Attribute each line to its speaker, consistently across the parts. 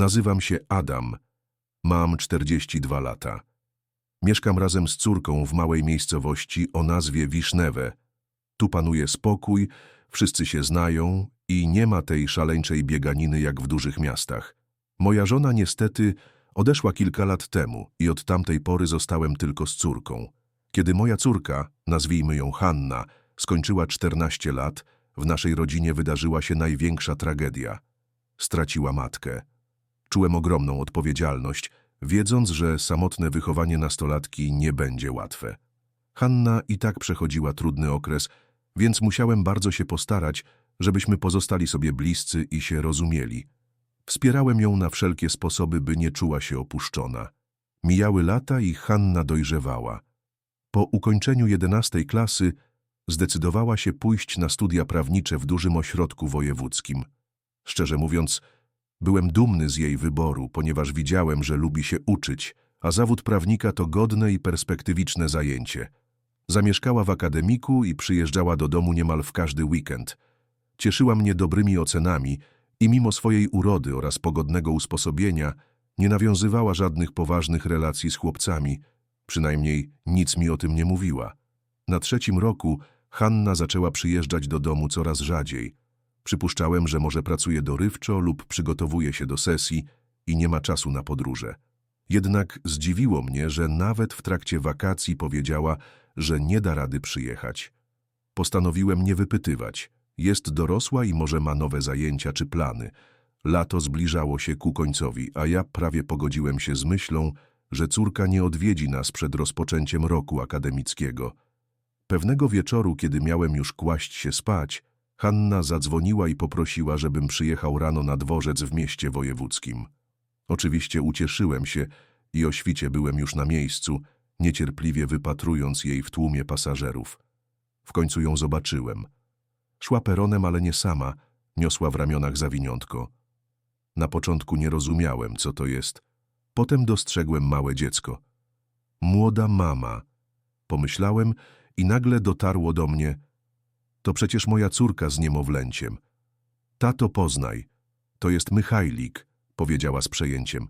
Speaker 1: Nazywam się Adam. Mam 42 lata. Mieszkam razem z córką w małej miejscowości o nazwie Wisznewe. Tu panuje spokój, wszyscy się znają i nie ma tej szaleńczej bieganiny jak w dużych miastach. Moja żona niestety odeszła kilka lat temu i od tamtej pory zostałem tylko z córką. Kiedy moja córka, nazwijmy ją Hanna, skończyła 14 lat, w naszej rodzinie wydarzyła się największa tragedia. Straciła matkę. Czułem ogromną odpowiedzialność, wiedząc, że samotne wychowanie nastolatki nie będzie łatwe. Hanna i tak przechodziła trudny okres, więc musiałem bardzo się postarać, żebyśmy pozostali sobie bliscy i się rozumieli. Wspierałem ją na wszelkie sposoby, by nie czuła się opuszczona. Mijały lata i Hanna dojrzewała. Po ukończeniu jedenastej klasy zdecydowała się pójść na studia prawnicze w dużym ośrodku wojewódzkim. Szczerze mówiąc, byłem dumny z jej wyboru, ponieważ widziałem, że lubi się uczyć, a zawód prawnika to godne i perspektywiczne zajęcie. Zamieszkała w akademiku i przyjeżdżała do domu niemal w każdy weekend. Cieszyła mnie dobrymi ocenami i mimo swojej urody oraz pogodnego usposobienia nie nawiązywała żadnych poważnych relacji z chłopcami, przynajmniej nic mi o tym nie mówiła. Na trzecim roku Hanna zaczęła przyjeżdżać do domu coraz rzadziej. Przypuszczałem, że może pracuje dorywczo lub przygotowuje się do sesji i nie ma czasu na podróże. Jednak zdziwiło mnie, że nawet w trakcie wakacji powiedziała, że nie da rady przyjechać. Postanowiłem nie wypytywać. Jest dorosła i może ma nowe zajęcia czy plany. Lato zbliżało się ku końcowi, a ja prawie pogodziłem się z myślą, że córka nie odwiedzi nas przed rozpoczęciem roku akademickiego. Pewnego wieczoru, kiedy miałem już kłaść się spać, Hanna zadzwoniła i poprosiła, żebym przyjechał rano na dworzec w mieście wojewódzkim. Oczywiście ucieszyłem się i o świcie byłem już na miejscu, niecierpliwie wypatrując jej w tłumie pasażerów. W końcu ją zobaczyłem. Szła peronem, ale nie sama, niosła w ramionach zawiniątko. Na początku nie rozumiałem, co to jest. Potem dostrzegłem małe dziecko. Młoda mama. Pomyślałem i nagle dotarło do mnie. To przecież moja córka z niemowlęciem. Tato, poznaj. To jest Mychajlik, powiedziała z przejęciem.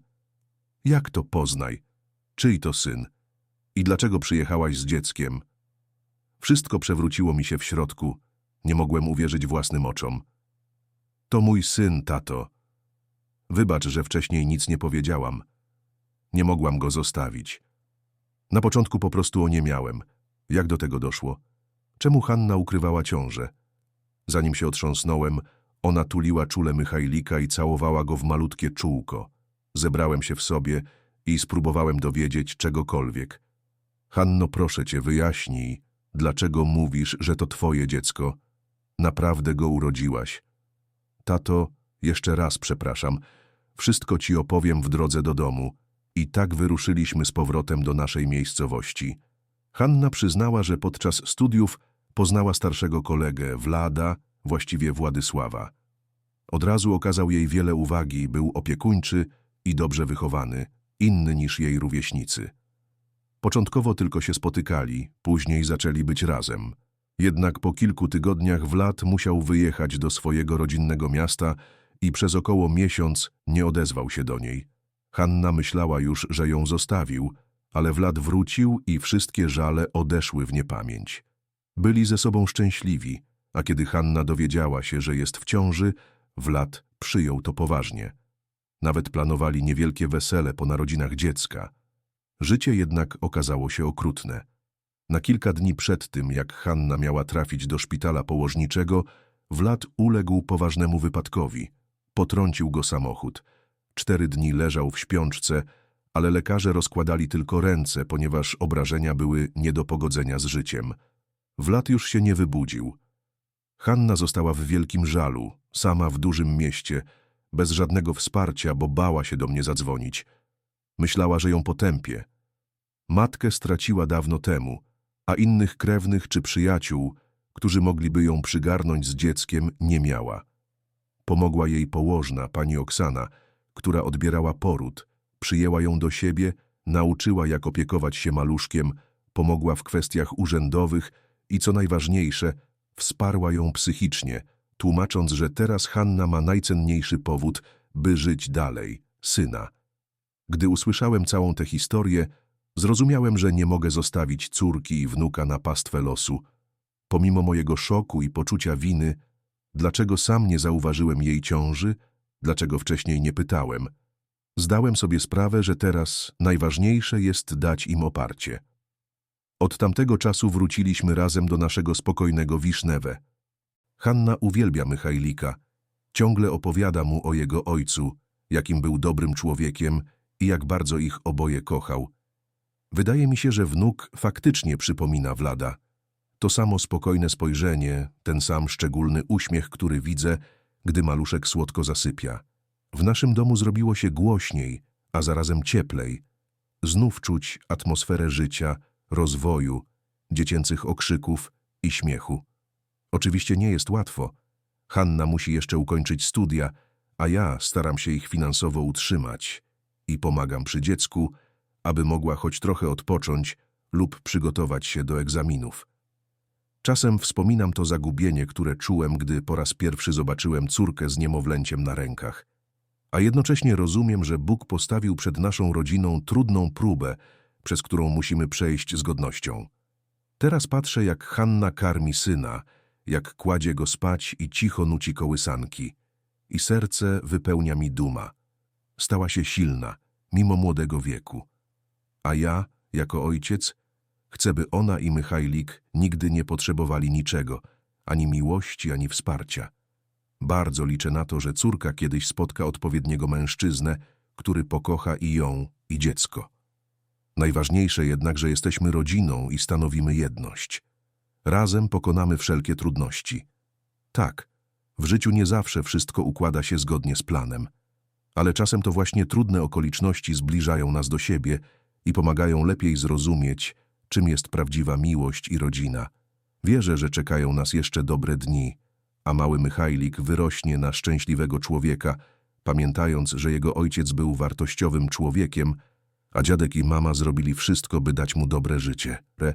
Speaker 1: Jak to poznaj? Czyj to syn? I dlaczego przyjechałaś z dzieckiem? Wszystko przewróciło mi się w środku. Nie mogłem uwierzyć własnym oczom. To mój syn, tato. Wybacz, że wcześniej nic nie powiedziałam. Nie mogłam go zostawić. Na początku po prostu oniemiałem. Jak do tego doszło? Czemu Hanna ukrywała ciążę? Zanim się otrząsnąłem, ona tuliła czule Mychajlika i całowała go w malutkie czółko. Zebrałem się w sobie i spróbowałem dowiedzieć czegokolwiek. Hanno, proszę cię, wyjaśnij, dlaczego mówisz, że to twoje dziecko? Naprawdę go urodziłaś. Tato, jeszcze raz przepraszam, wszystko ci opowiem w drodze do domu. I tak wyruszyliśmy z powrotem do naszej miejscowości. Hanna przyznała, że podczas studiów poznała starszego kolegę, Wlada, właściwie Władysława. Od razu okazał jej wiele uwagi, był opiekuńczy i dobrze wychowany, inny niż jej rówieśnicy. Początkowo tylko się spotykali, później zaczęli być razem. Jednak po kilku tygodniach Wlad musiał wyjechać do swojego rodzinnego miasta i przez około miesiąc nie odezwał się do niej. Hanna myślała już, że ją zostawił, ale Wlad wrócił i wszystkie żale odeszły w niepamięć. Byli ze sobą szczęśliwi, a kiedy Hanna dowiedziała się, że jest w ciąży, Wlad przyjął to poważnie. Nawet planowali niewielkie wesele po narodzinach dziecka. Życie jednak okazało się okrutne. Na kilka dni przed tym, jak Hanna miała trafić do szpitala położniczego, Wlad uległ poważnemu wypadkowi. Potrącił go samochód. Cztery dni leżał w śpiączce, ale lekarze rozkładali tylko ręce, ponieważ obrażenia były nie do pogodzenia z życiem. Wlad już się nie wybudził. Hanna została w wielkim żalu, sama w dużym mieście, bez żadnego wsparcia, bo bała się do mnie zadzwonić. Myślała, że ją potępię. Matkę straciła dawno temu, a innych krewnych czy przyjaciół, którzy mogliby ją przygarnąć z dzieckiem, nie miała. Pomogła jej położna, pani Oksana, która odbierała poród, przyjęła ją do siebie, nauczyła jak opiekować się maluszkiem, pomogła w kwestiach urzędowych i co najważniejsze, wsparła ją psychicznie, tłumacząc, że teraz Hanna ma najcenniejszy powód, by żyć dalej, syna. Gdy usłyszałem całą tę historię, zrozumiałem, że nie mogę zostawić córki i wnuka na pastwę losu. Pomimo mojego szoku i poczucia winy, dlaczego sam nie zauważyłem jej ciąży, dlaczego wcześniej nie pytałem, zdałem sobie sprawę, że teraz najważniejsze jest dać im oparcie. Od tamtego czasu wróciliśmy razem do naszego spokojnego Wisznewe. Hanna uwielbia Michailika. Ciągle opowiada mu o jego ojcu, jakim był dobrym człowiekiem i jak bardzo ich oboje kochał. Wydaje mi się, że wnuk faktycznie przypomina Wlada. To samo spokojne spojrzenie, ten sam szczególny uśmiech, który widzę, gdy maluszek słodko zasypia. W naszym domu zrobiło się głośniej, a zarazem cieplej. Znów czuć atmosferę życia, rozwoju, dziecięcych okrzyków i śmiechu. Oczywiście nie jest łatwo. Hanna musi jeszcze ukończyć studia, a ja staram się ich finansowo utrzymać i pomagam przy dziecku, aby mogła choć trochę odpocząć lub przygotować się do egzaminów. Czasem wspominam to zagubienie, które czułem, gdy po raz pierwszy zobaczyłem córkę z niemowlęciem na rękach. A jednocześnie rozumiem, że Bóg postawił przed naszą rodziną trudną próbę, przez którą musimy przejść z godnością. Teraz patrzę, jak Hanna karmi syna, jak kładzie go spać i cicho nuci kołysanki. I serce wypełnia mi duma. Stała się silna, mimo młodego wieku. A ja, jako ojciec, chcę, by ona i Michailik nigdy nie potrzebowali niczego, ani miłości, ani wsparcia. Bardzo liczę na to, że córka kiedyś spotka odpowiedniego mężczyznę, który pokocha i ją, i dziecko. Najważniejsze jednak, że jesteśmy rodziną i stanowimy jedność. Razem pokonamy wszelkie trudności. Tak, w życiu nie zawsze wszystko układa się zgodnie z planem, ale czasem to właśnie trudne okoliczności zbliżają nas do siebie i pomagają lepiej zrozumieć, czym jest prawdziwa miłość i rodzina. Wierzę, że czekają nas jeszcze dobre dni, a mały Michailik wyrośnie na szczęśliwego człowieka, pamiętając, że jego ojciec był wartościowym człowiekiem, a dziadek i mama zrobili wszystko, by dać mu dobre życie. Re